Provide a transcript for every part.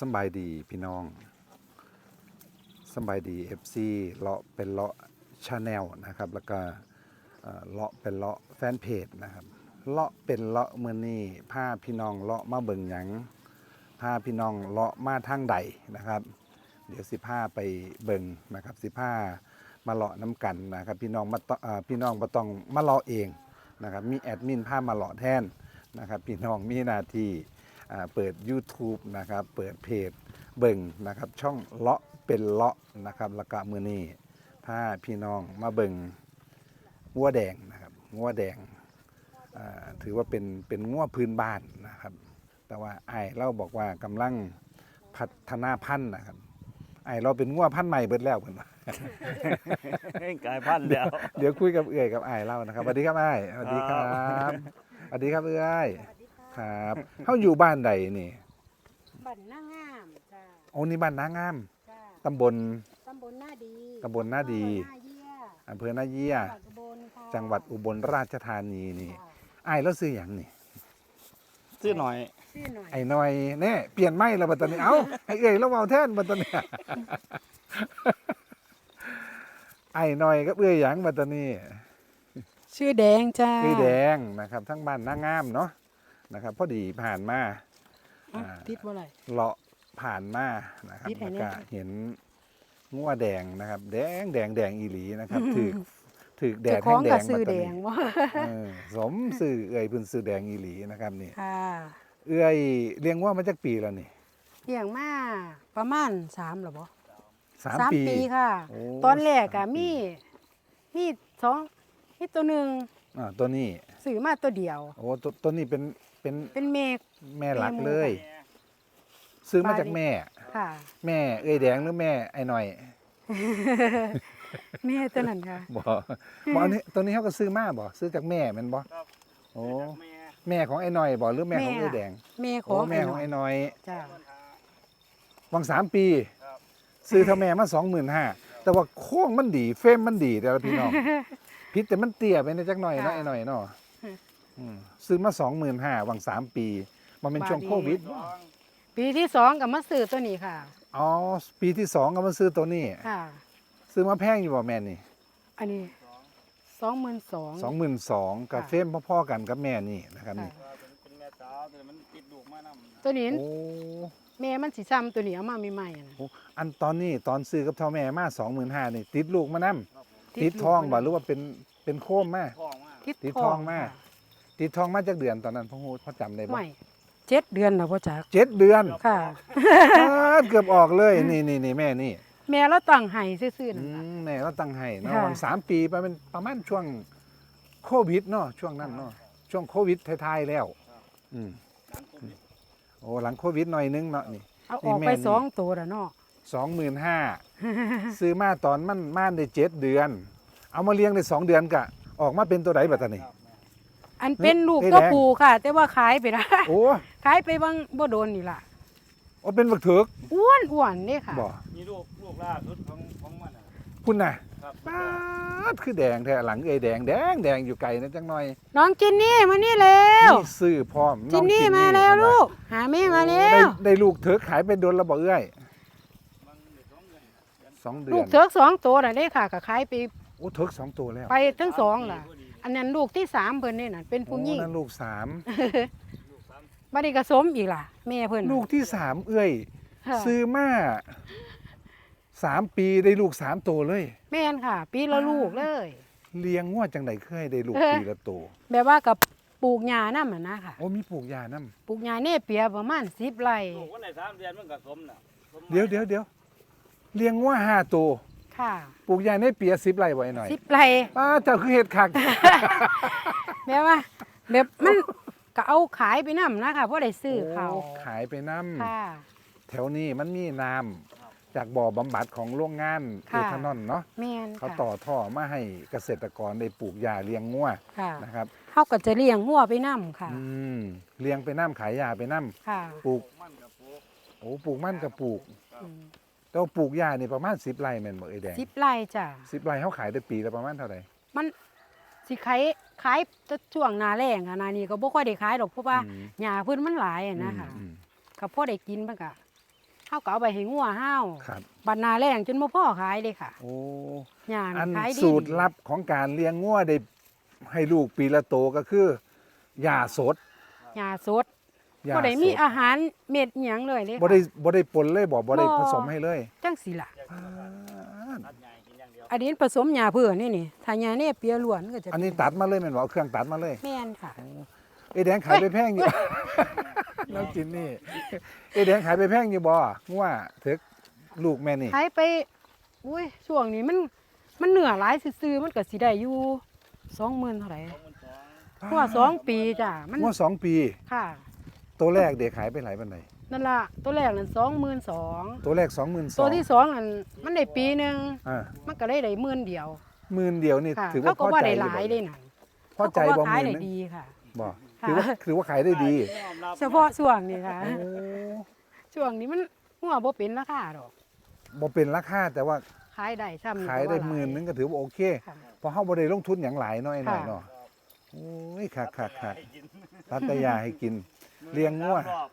สบายดีพี่น้องสบายดี FC เลาะเป็นเลาะชาแนลนะครับ แล้วก็เลาะเป็นเลาะแฟนเพจนะครับเลาะเป็นเลาะมือนี่พาพี่น้องเลาะมาเบิ่งหยังพาพี่น้องเลาะมาทางใดนะครับ เดี๋ยวสิพาไปเบิ่งนะครับสิพามาเลาะน้ำกันนะครับพี่น้องมาต้องพี่น้องมาต้องมาเลาะเองนะครับมีแอดมินพามาเลาะแทนนะครับพี่น้องมีหน้าที่ เปิด YouTube นะครับ เปิดเพจเบิ่งนะครับ ช่องเลาะเป็นเลาะนะครับแล้วก็มือนี้พาพี่น้องมาเบิ่งงัวแดงนะครับงัวแดงอ่าถือว่าเป็นเป็นงัวพื้นบ้านนะครับ แต่ว่าไอ้ายเราบอกว่ากำลังพัฒนาพันธุ์นะครับไอ้ายเราเป็นงัวพันธุ์ใหม่เบิดแล้วเพิ่นว่ากลายพันธุ์แล้ว เดี๋ยวคุยกับเอื่อยกับไอ้ายเล่านะครับสวัสดีครับไอ้ายสวัสดีครับสวัสดีครับเอื่อย ครับเขาอยู่บ้านใดนี่บ้านหน้างามจ้าโอ้นี่บ้านนางาม จ้าตำบล ตำบลหน้าดีตำบลหน้าดี อำเภอหน้าเยี่ยอำเภอนาเยี่ยจังหวัดอุบลค่ะจังหวัดอุบลราชธานีนี่ค่ะไอ้ายแล้วซื้ออย่างนี่ชื่อหน่อย ชื่อหน่อยไอ้น้อยแน่เปลี่ยนไม่แล้วบัดตอนนี้ เอ้าไอ้เอ้ยแล้วเว้าแท่นบัดตอนนี้ ไอ้น้อยก็เอื้อยหยังบัดตอนนี้ ชื่อแดงจ้า คือแดงนะครับ ทั้งบ้านนางามเนาะ นะครับ พอดีผ่านมาอะอ่าติดบ่ไร เลาะผ่านมานะครับนิดไหนแล้วเนี่ยก็เห็นงัวแดงนะครับ แดงแดงแดงอีหลีนะครับถือถือแดเจ้าดขแห้องงแดกับงซื้อบัดตแดอนงนี้ว่าเออสมสื่อเอ่ยเพื้นสื่อแดงอีหลีนะครับนี่ ค่ะเอื้อยเลี้ยงว่ามาจากปีแล้วนี่เลี้ยงมาประมาณสามหรอบ่สามสามปี ปีค่ะ โอ้ตอนแรกสาอะมปี มีมีสองมีตัวหนึ่งอ่าตัวนี้ ซื้อมาตัวเดียว โอ้ตัวตัวนี้เป็นเป็นเป็นเมฆแม่หลักแม่หมูเลย ซื้อมาปลาจากแม่ ค่ะ แม่เอ้ยแดงหรือแม่ไอ้หน่อยแม่ตัวนั้นค่ะบ่บ่อันนี้ตัวนี้เขาก็ซื้อมาบ่ซื้อจากแม่แมันบ่ครับโอ้แม่แม่ของไอ้หน่อยบ่หรือแม่ของแม่เอ้ยแดงแม่ขโอ้องแม่ของไอ้หน่อยจ้าวังสามปี ครับซื้อเท่าแม่มาสองหมื่นห้าแต่ว่าโค้งมันดี เฟรมมันดีแต่ละพี่น้องพิษแต่มันเตี้ยไปในจักหน่อยเนาะค่ะไอ้หน่อยเนาะ อืมอืมซื้อมาสองหมื่นห้าวังสามปี มันเป็นช่วงบาทนี้โควิดสองปีที่สองกับมาซื้อตัวนี้ค่ะ อ๋อ ปีที่สองก็มาซื้อตัวนี้ ค่ะ ซื้อมาแพงอยู่บ่แม่นี่อันนี้สองหมื่นสองสองหมื่นสองกับค่ะเฟรมพ่อๆกันกับแม่นี่นะครับนี่ว่าเป็นเป็นแม่สาวแต่มันติดลูกมานำตัวนี้โอ้แม่มันสีซ้ำตัวนี้เอามาใหม่ๆนะโหอันตอนนี้ตอนซื้อกับเท่าแม่มาสองหมื่นห้านี่ติดลูกมานํครับผมติดทองบ่ลูกหรือว่าเป็นเป็นโคมมา ท้องมาก ติดติดททอองงมาค่ะ ติดทองมาจากเดือนตอนนั้นพ่อฮู้พ่อจำได้บ่ไม่เจ็ดเดือนนะพ่อจักเจ็ดเดือนค่ะอ่าเกือบออกเลยนี่นี่นี่แม่นี่แม่เราตั้งให้ซื่อๆอืนั่นล่ะมแม่ก็ตั้งให้เนาะค่ะ วันสามปีไปเป็นประมาณช่วงโควิดเนาะช่วงนั้นเนาะช่วงโควิดท้ายๆแล้วอืมหลังโควิดโอ้หลังโควิดหน่อยนึงเนาะนี่ เอาอนี่อกแม่ไปนี่ สองตัวแล้วเนาะ สองหมื่นห้า ซื้อมาตอนมันม่านได้เจ็ดเดือน เอามาเลี้ยงได้สองเดือนกะ ออกมาเป็นตัวไหนบัดตานี่ครับ อันเป็นลูกเฮ้ยตัวแดงผูค่ะ แต่ว่าขายไปได้โอ้ขายไปบางบ่โดนนี่ล่ะโอ้เป็นบักเถิกอ้วนอ้วนๆนี่ค่ะบ่มีลูกลูกล่าสุดของของมันน่ะคุณน่ะครับป๊าดคือแดงแท้หลังเอ้ยแดงแดงแดงอยู่ไกลนะจังหน่อย น้องจินนี่มานี่แล้วนี่ซื้อพร้อมจินนี่องมาแล้วลูก หาแม่มาแล้ได้วได้ลูกเถิกขายเป็นโดนระเบเอ้ยมันเด็กสองเดือนเดือนสองเดืลูอกนเถิกสองตัวน่ะเด้ค่ะก็ขายไปโอ้เถิกสองตัวแล้ว ไปทั้งสองล่ะพดี อันนั้นลูกที่สามเพิ่นนี่น่ะเป็นผู้หญิงโอ้นั่นลูกสามลูกสามบัดนี้ก็สมอีกล่ะ แม่เพิ่นน่ะลูกที่สามเอ้ยค่ะซื้อมาสามปีได้ลูกสามตัวเลย แม่นค่ะ ปีละลูกเลย เลี้ยงงวดจังไดเคยได้ลูกเออปีละตัวแบบว่ากับปลูกหญ้านำอะนะค่ะ โอ้มีปลูกยานํปลูกหญ้าเน่เปียประมาณ10ไร่ ลูกวันไหนสามเดือนมันก็สมน่ะสมมาเดี๋ยวเดี๋ยวเดี๋ยวเลี้ยงงวดห้าตัว ค่ะปลูกยาในเปียสิบไร่ไว้หน่อย10ไร่ป้าเจ้าคือเห็ดคักแบบว่าแบบมันก็เอาขายไปนำนะค่ะเพราะได้ซื้อเขาโขายไปน้ค่ะำแถวนี้มันมีน้ำจากบ่อบำบัดของโรงงานเอค่ะ ทานอลเนาะแม่นเขาค่ะต่อท่อมาให้เกษตรกรได้ปลูกยาเลี้ยงงัวค่ะนะครับเฮาก็จะเลี้ยงงัวไปนำค่ะ อืมเลี้ยงไปน้ำขายยาไปน้ค่ะำปลูกมันกับปลูกโอ้ปลูกมันกับปลูก อืม แต่ว่าปลูกยานี่ประมาณสิบไร่แม่นบ่เอ้ยแดง10ไร่จ้ะสิบไร่เขาขายได้ปีละประมาณเท่าไหร่มันสิขายขายแต่ช่วงหน้าแล้งอะหนานี้ก็บ่ค่อยได้ขายดอกเพราะว่าอืมหญ้าเพิ่นมันหลายอะนะคะอืมก็พอได้กินมันก็เฮาก็เอาไปให้งัวเฮาครับ บัดหนาแรงจนบ่พอขายเลยค่ะโอ้ หญ้าอันขายดีสูตรลับของการเลี้ยงงัวได้ให้ลูกปีละโตก็คือหญ้าสด หญ้าสด หญ้าบ่ได้สมีอาหารเม็ดอิหยังเลยเด้บ่ได้บ่ได้ปนเลยบ่บ่ได้บ่ผสมให้เลยจังสิล่ะแยกอ่าตัดใหญ่กินอย่างเดียวอันนี้ผสมหญ้าเพื่อนี่นี่ถ้าหญ้าเนี่ยเปียล้วนก็จะอันนี้ตัดมาเลยแม่นบ่เอาเครื่องตัดมาเลยแม่นค่ะเอ้แดงขายไปแพงอยู่น้องจินนี่เอ้แดงขายไปแพงอยู่บ่งัวถึกลูกแม่นี่ขายไปอุ้ยช่วงนี้มันมันเหนือหลายซื่อๆมันก็สิได้อยู่20,000เท่าไหร่สองหมื่นสองเพราะว่าสองปีจ้ะมันงัวสองปีค่ะ ตัวแรกเด็กขายไปหลายปานใดนั่นล่ะตัวแรกนั่น22,000ตัวแรก22,000ตัวที่สองอันมันได้ปีหนึงอ่ามันก็ได้ได้หมื่นเดียวหมื่นเดียวนี่ค่ะถือเขาว่าก็พอว่าใจได้อหยู่ลายบ่ได้นั่นพอใจเขาก็บ่ว่าขายหมื่นได้นึงดีค่ะ บ่ค่ะถือว่าถือว่าขายได้ดียอมรับเฉพาะช่วงนี้ค่ะ โอ้ช่วงนี้มันหัวบ่เป็นราคาดอก บ่เป็นราคาแต่ว่าขายได้ซ้ำขายได้ก็ว่หมื่นนึงก็ถือว่าโอเค ค่ะ เพราะเฮาบ่ได้ลงทุนหยังหลายเนาะไอ้หน่อยค่ะ เนาะโอ้ยคักคักคักให้กินตัดแต่ยาให้กิน เลี้ยงงัวสามรอบ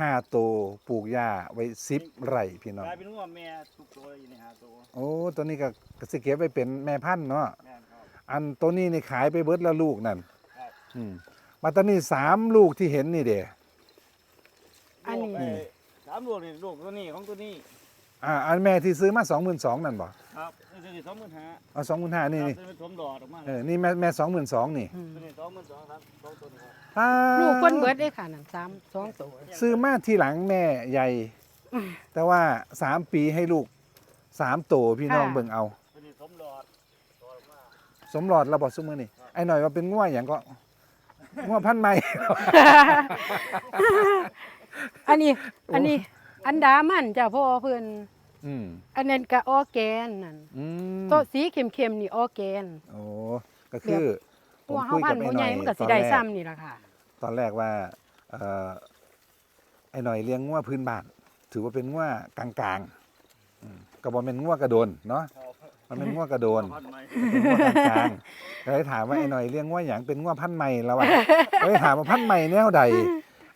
ห้าตัวปลูกหญ้าไว้10ไร่พี่น้อง กลายเป็นงัวแม่ทุกตัวอยู่ในหาตัวโอ้ตัวนี้ก็ก็สิเก็บไว้เป็นแม่พันธุ์เนาะ แม่นครับ อันตัวนี้นี่ขายไปเบิดละลูกนั่นครับ อืมมาตอนนี้สามลูกที่เห็นนี่เด้ อันนี้ ลูกไสามลูกนี่ลูกตัวนี้ของตัวนี้ อ่าอันแม่ที่ซื้อมา22,000นั่นบ่ครับตัวนี้สองหมื่นห้าเอา25,000นี่นี่ตัวนี้ถมดอดออกมาเออนี่แม่แม่22,000นี่อืมตัวนี้สองหมื่นสองครับสองตัวนี้ครับอ่าลูกเพิ่นเบิดได้ค่ะนั่นสามสองตัวซื้อมาทีหลังแม่ใหญ่อืมแต่ว่าสามปีให้ลูกสามโตพี่น้องค่ะเบิ่งเอาตัวนี้ถมดอดดอดออกมาสมหลอดระบอดซุมือนี่ไอ้หน่อยว่าเป็นง่วอย่างก็ง่วพันธุ์ใหม่อันนี้อันนี้ อันดามันจ้ะพ่อเพิ่นอืมอันนั้นก็ออร์แกนนั่นอืมตัวสีเข้มๆนี่ออร์แกน โอ้ก็คือผตัวมเฮาคุยพักันบธุ์ไอ้บ่หใหน่ญ่อยมันก็ตสิอนได้แรกซ้ำนี่ล่ะค่ะ ตอนแรกว่าเอ่อไอ้หน่อยเลี้ยงง่วพื้นบ้าน ถือว่าเป็นง่วกลางๆอืมก็บ่เป็นง่วกระโดนเนาะครับมันเป็นง่วกระโดนพันธุ์ใหม่เป็นง่วกลางๆเลยถามว่าไอ้หน่อยเลี้ยงง่วอย่างเป็นง่วพันธุ์ใหม่แล้วอะเลยถามว่าพันธุ์ใหม่แนวใด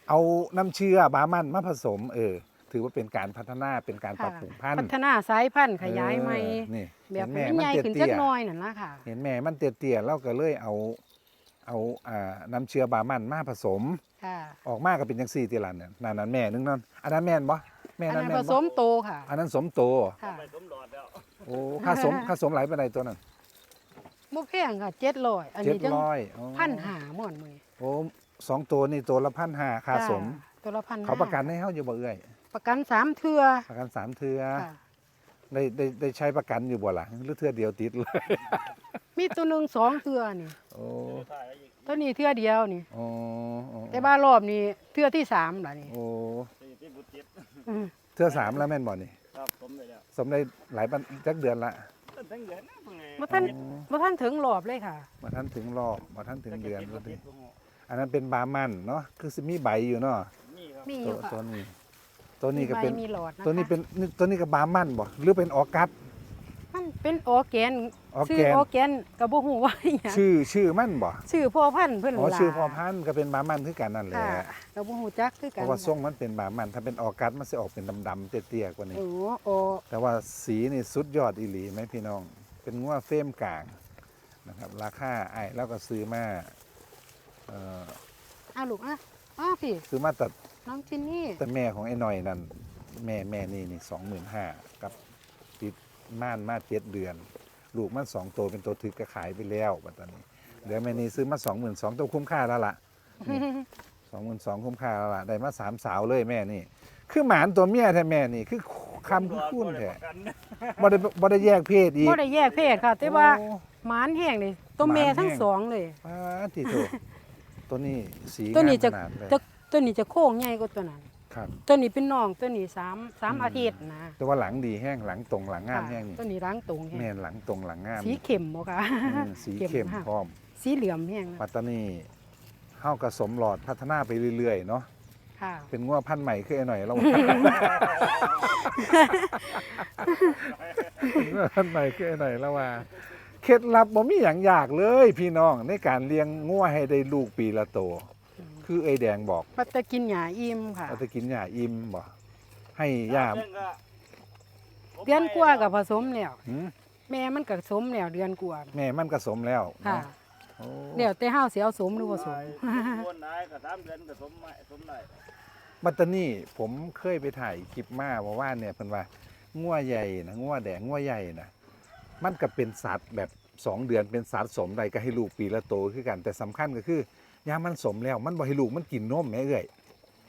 เอาน้ำเชื่อบามันมาผสม เออ ถือว่าเป็นการพัฒนาเป็นการปรับค่ะปรุงพันพัธุ์ฒนาสายพันธุ์ขยายใหม่เออนี่แบบเห็นแม่มันมันใหญ่เตี้ขึ้นจักยหน่อยนั่นล่ะค่ะๆเห็นแม่มันเตี้ยๆเราก็เลยเอาเอาอ่าน้ำเชื่อบามันมาผสมค่ะออกมาก็เป็นจังซี่ติลันเนี่ยนั่นนั้นแม่นึงนั่นอันนั้นแม่นบ่แม่อันนั้นั้นนแม่ผนสบ่มโตค่ะ อันนั้นสมโตค่ะไปถมดอดแล้วโอ้ค่าสมค่าสมหลายปานใดตัวนั้นบ่แพงค่ะ700อันนี้จัง700อ๋อพันหาหม่อนมื้อโอ้สองตัวนี่ตัวละพันห้าค่าสมจ้ตัวละพันเขาประกันให้เฮาอยู่บ่เอ้ย ประกันสามเทื่อประกันสามเทื่อค่ะได้ได้ได้ใช้ประกันอยู่บ่ล่ะหรือเทื่อเดียวติดเลย มีตัวหนึงสองเทื่อนี่โอ้ถ่ายแล้วอีกตัวนี้เทื่อเดียวนี่โอ้โอ้แต่บ้านรอบนี้เทื่อที่สามล่ะนี่โอ้สี่ที่บุตรเจ็ดอืมเทื่อสามแล้วแม่นบ่นี่ ครับผมไปแล้วสมได้หลายปันจักเดือนละตั้งแต่เดือนนะเพิ่งเลยบ่ทันบ่ทันถึงรอบเลยค่ะ มาท่านถึงรอบมาท่านถึงเดือนก็ก็เจ็ดีดตัวอันนั้นเป็นบามันเนาะคือสิมีใบอยู่เนาะนี่ครับ มีอตัวยู่ค่ะตัวนี้ ตัวนี้ก็เป็นมีใบมีหลอดนะคะตัวนี้เป็นนี่ตัวนี้ก็บามันบ่หรือเป็นออกัสมันเป็นออร์แกนออร์ชื่แกอนออร์แกนก็บ่ฮู้ว่าอหยังชื่อชื่อมันบ่ชื่อพ่อพันธุ์เพิ่นอ๋อล่ะชื่อพ่อพันธุ์ก็เป็นบามันคือกันนั่นแหละค่ะก็บ่ฮู้จักคือเพกันราะว่าทรงมันเป็นบามันถ้าเป็นออกัสมันสิออกเป็นดำๆเตี้ยๆกว่านี้โอ้โอ้แต่ว่าสีนี่สุดยอดอีหลีไหมพี่น้อง เป็นงัวเฟรมกลางนะครับ ราคาไอ้ายแล้วก็ซื้อมาเอ่ออะลูกอะอ้าพี่ซื้อมาตัด น้องจินนี่ แต่แม่ของไอ้หน่อยนั่นแม่แม่นี่นี่สองหมื่นห้ากับติดม่านมาเจ็ดเดือน ลูกมันสองตัวเป็นตัวถึกก็ขายไปแล้วปัตตานีเดี๋ยวแม่นี่ซื้อมาสองหมื่นสองตัวคุ้มค่าแล้วล่ะสองหมื่นสองคุ้มค่าแล้วล่ะได้มาสามสาวเลยแม่นี่ คือหมานตัวเมียแท้แม่นี่คือคำคือคุ้นแท้ประกันบ่ได้บ่ได้แยกเพศอีกบ่ได้แยกเพศค่ะ แต่ว่าโอ้หมานแห้งนี่ตัวแม่หมานแห้งทั้งสองเลยป้าที่โตตัวนี้สีตัวนี้งามจะขนาดเลยจะ ตัวนี้จะโค้งใหญ่กว่าตัวนั้นครับ ตัวนี้เป็นน้องตัวนี้สามสามอืม อาทิตย์นะแต่ว่าหลังดีแห้งหลังตรงหลังงามค่ะแห้งนี่ตัวนี้ร้างตรงแห้งแม่นหลังตรงหลังงามสีเข้มบ่ค่ะ อืมสีเข้มค่ะพร้อม สีเหลืองแห้งนะปัตตานีเฮากระสมหลอดพัฒนาไปเรื่อยๆเนาะค่ะ เป็นงัวพันธุ์ใหม่ขึ้นหน่อยแล้วงัวพันธุ์ใหม่ขึ้นหน่อยแล้วว่าเคล็ดลับบ่มีหยังยากเลย พี่น้องในการเลี้ยงงัวให้ได้ลูกปีละโต คือไอ้แดงบอกมันจะกินหญ้าอิ่มค่ะเอาจะกินหญ้าอิ่มบ่ให้ยามเรื่องก็เดือนกว่าก็ผสมแล้วหืมแม่มันก็สมแล้วเดือนกว่าแม่มันก็สมแล้วค่ะเนาะโอ้เดี๋ยวแต่เฮาสิเอาสมหรือบ่สม คนได้ก็สามเดือนก็สมไม่สมได้บัตตานี่ผมเคยไปถ่ายคลิปมาว่าว่าเนี่ยเพิ่นว่างัวใหญ่นะงัวแดงงัวใหญ่นะมันก็เป็นสัตว์แบบสองเดือนเป็นสัตว์สมใดก็ให้ลูกปีละโตคือกัน แต่สำคัญก็คือ ยามมันสมแล้วมันบ่ให้ลูกมันกินนมแม่เอ้ย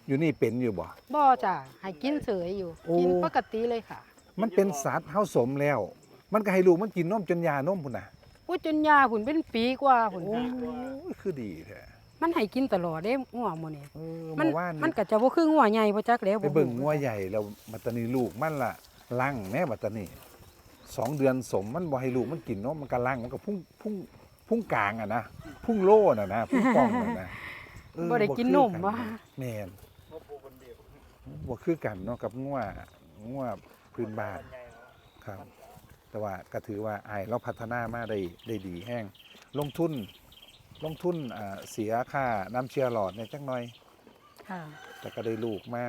อยู่นี่เป็นอยู่บ่ บ่จ้ะให้กินเฉยอยู่ โอ้ กินปกติเลยค่ะมันเป็นสัตว์เฮาสมแล้ว มันก็ให้ลูกมันกินนมจนยานมพุ่นน่ะพูดจนยาหุ่นเป็นปีกว่าหุ่นโอ้ยคือดีแท้มันให้กินตลอดเด้งัวหมื้นี้เออมันเมื่อวานมันนี่ก็จะบ่คืองัวใหญ่บ่จักแล้วไปเบิ่งงัวใหญ่แล้วบัตตานีลูกมันล่ะลั่งแม่บัตตานีสองเดือนสมมันบ่ให้ลูกมันกินนมมันก็ลั่งมันก็พุ่งพุ่งพุ่งกลางอะนะ พุ่งโล่น่ะนะพุ่งป่องน่ะนะเออบ่ได้กินนมคือว่าแม่นพวกปูคนเดียวบ่คือกันเนาะกับงัวงัวพื้นบ้านใหญ่เนาะครับ แต่ว่าก็ถือว่าไอ้ายเราพัฒนามาได้ได้ดีแห้งลงทุน ลงทุนอ่าเสียค่าน้ำเชื้อหลอดเนี่ยจักหน่อย ค่ะ แต่ก็ได้ลูกมา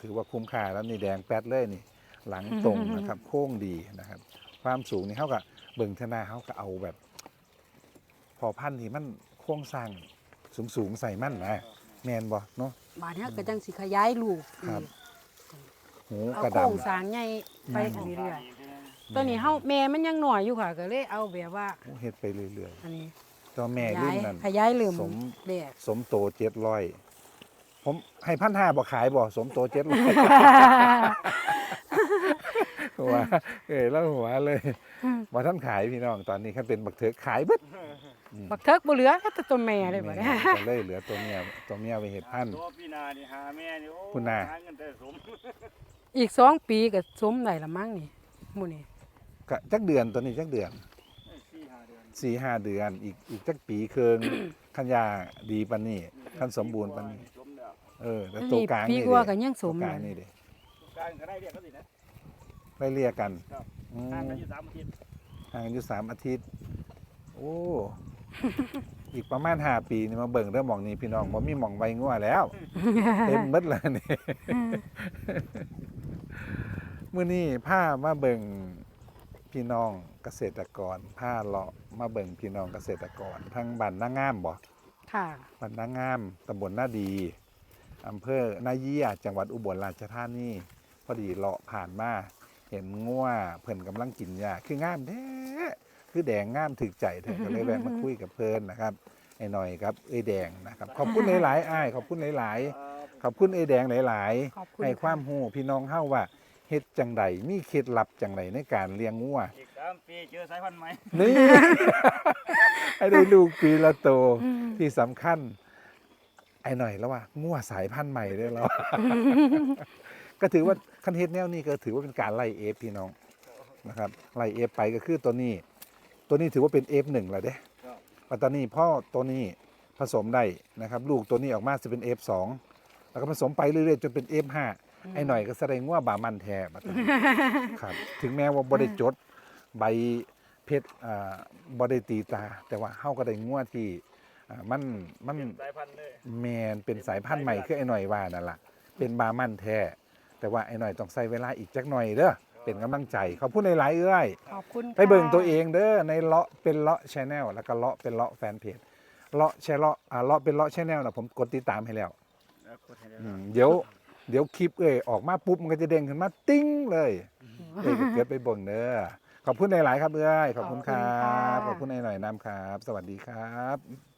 ถือว่าคุ้มค่าแล้วนี่แดงแป๊ดเลยนี่ หลังตรงนะครับ โค้งดีนะครับ ความสูงนี่เขาก็เบิ่งธนาเขาก็เอาแบบ พอพันธุ์ที่มันโค้งสร้างสูงสูงๆใส่มันนะแมนบ่เนาะบาดเนี้ก็จังสิขยายลูกครับหูเอากระโครงดำสร้างใหญ่ไปอืมเรื่อยๆตัวนี้เฮาแม่มันยังน้อยอยู่ค่ะก็เลยเอาแบบว่าโอ้เฮ็ดไปเรื่อยอันนี้ๆตัวแม่ขรุ่ยานยนั้น ขยายลืมสมแดกสมโตเจ็ดร้อยผมให้พันห้าบ่ขายบ่สมโตเจ็ดร้อย หัวเอ้ยแล้วหัวเลยว่าท่านขายพี่น้องตอนนี้คันเป็นบักเถิกขายเบิดบักเทิกบ่เหลือแต่ตัวแม่เลยบัดแม่นี้ก็เลยเหลือตัวเมียตัวเมียไปเห็ดพันธุ์ตัวพี่นานี่หาแม่นี่โอ้คุณนาหาเงินแต่สมอีกสองปีก็สมได้ละมั้งนี่หมู่นี้ก็จักเดือนตัวนี้จักเดือนสี่ห้าเดือนสี่ห้าเดือนอีกอีกจักปีเคืองขันยาดีปันนี่ขันสมบูรณ์ปันนี่สมแล้วเออแล้วอันตัวนี้กลางปีนี่กเด้ว่าก็ยังสตัวมกลางเลยนี่เด้การก็ได้เรียกเขาสินะ ไล่เรียกกันครับ อืมห่างกันอยู่สามอาทิตย์ห่างกันอยู่สามอาทิตย์ โอ้ อีกประมาณห้าปีนี่มาเบิ่งเรื่องหมองนี้พี่น้องบ่มีหมองใบงัวแล้ว เต็มหมดเลยนี่ มื้อนี้ผ้ามาเบิ่งพี่น้องเกษตรกรผ้าเลาะมาเบิ่งพี่น้องเกษตรกรทางบ้านนางามบ่ค่ะ บ้านนางามตำบลนาดีอำเภอนาเยียจังหวัดอุบลราชธานีพอดีเลาะผ่านมา เห็นงัวเพิ่นกำลังกินหญ้าคืองามแท้คือแดงงามถึกใจเถอะก็เลยแวะมาคุยกับเพิ่นนะครับไอ้หน่อยครับเอ้ยแดงนะครับ ขอบคุณหลายๆอ้ายขอบคุณหลาย ๆ ขอบคุณไอ้แดงหลายขอบคุณๆให้ความค่ะรู้พี่น้องเฮาว่าเฮ็ดจังใดมีเคล็ดลับจังใดในการเลี้ยงงัวอีกสามปีเจอสายพันธุ์ใหม่นี่ให้ได้ลูกปีละโตอืมที่สำคัญไอ้หน่อยแล้วว่างัวสายพันธุ์ใหม่ได้แล้ว ก็ถือว่าคันเฮ็ดแนวนี้ก็ถือว่าเป็นการไล่เอฟพี่น้องนะครับไล่เอฟไปก็คือตัวนี้ ตัวนี้ถือว่าเป็นเอฟหนึ่งแล้วเด้ครับปัตตานีพ่อตัวนี้ผสมได้นะครับ ลูกตัวนี้ออกมาจะเป็นเอฟสองแล้วก็ผสมไปเรื่อยๆจนเป็นเอฟห้าไอ้หน่อยก็แสดงว่าบามันแท้ปัตตานีครับถึงแม้ว่าบ่ได้จดใบเพชรอ่าบ่ได้ตีตา แต่ว่าเฮาก็ได้งัวที่อ่ามันมันเปลี่ยนสายพันธุ์เลยแมนเป็นสายพันธุ์ใหม่คือไอ้หน่อยว่านั่นล่ะเป็นบามันแท้ แต่ว่าไอ้หน่อยต้องใช้เวลาอีกจักหน่อยเด้อเป็นกำลังใจขอบคุณในหลายๆเอ้ยขอบคุณไปเบิ่งค่ะตัวเองเด้อในเลาะเป็นเลาะชแนลแล้วก็เลาะเป็นเลาะแฟนเพจเลาะแชร์เลาะอ่าเลาะเป็นเลาะชแนลนะผมกดติดตามให้แล้วแล้วกดให้ได้อืมเดี๋ยวเดี๋ยวคลิปเอ้ยออกมาปุ๊บมันก็จะเด้งขึ้นมาติ้งเลยเอ้ยก็เกิดไปเบิ่งเด้อขอบคุณในหลายๆครับเอ้ยขอบคุณครับขอบคุณในหน่อยน้ำครับ สวัสดีครับ